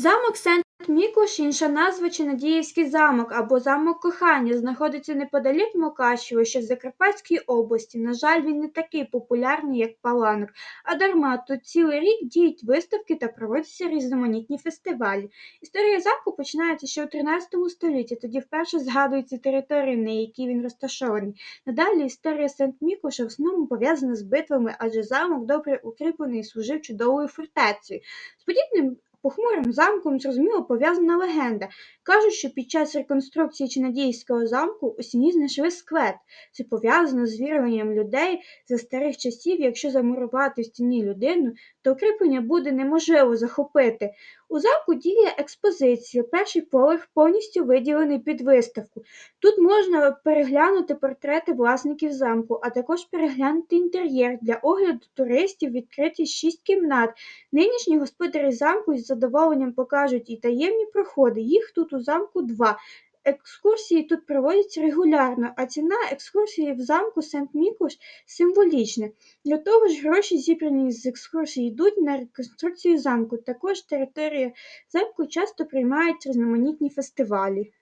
Замок Сент-Міклош інша назва Чинадіївський замок або замок кохання знаходиться неподалік Мукачева, що в Закарпатській області. На жаль, він не такий популярний, як Паланок, а дарма тут цілий рік діють виставки та проводяться різноманітні фестивалі. Історія замку починається ще у 13 столітті, тоді вперше згадується територія, на якій він розташований. Надалі історія Сент-Міклоша в основному пов'язана з битвами, адже замок добре укріплений і служив чудовою фортецею. З подібним похмурим замком зрозуміло пов'язана легенда. Кажуть, що під час реконструкції Чинадійського замку у стіні знайшли склеп. Це пов'язано з віруванням людей за старих часів, якщо замурувати в стіні людину, то укріплення буде неможливо захопити. У замку діє експозиція. Перший поверх повністю виділений під виставку. Тут можна переглянути портрети власників замку, а також переглянути інтер'єр. Для огляду туристів відкриті шість кімнат. Нинішні господарі замку із задоволенням покажуть і таємні проходи. Їх тут у замку два. Екскурсії тут проводяться регулярно, а ціна екскурсії в замку Сент-Мікуш символічна. Для того ж гроші, зібрані з екскурсії, йдуть на реконструкцію замку. Також територія замку часто приймають різноманітні фестивалі.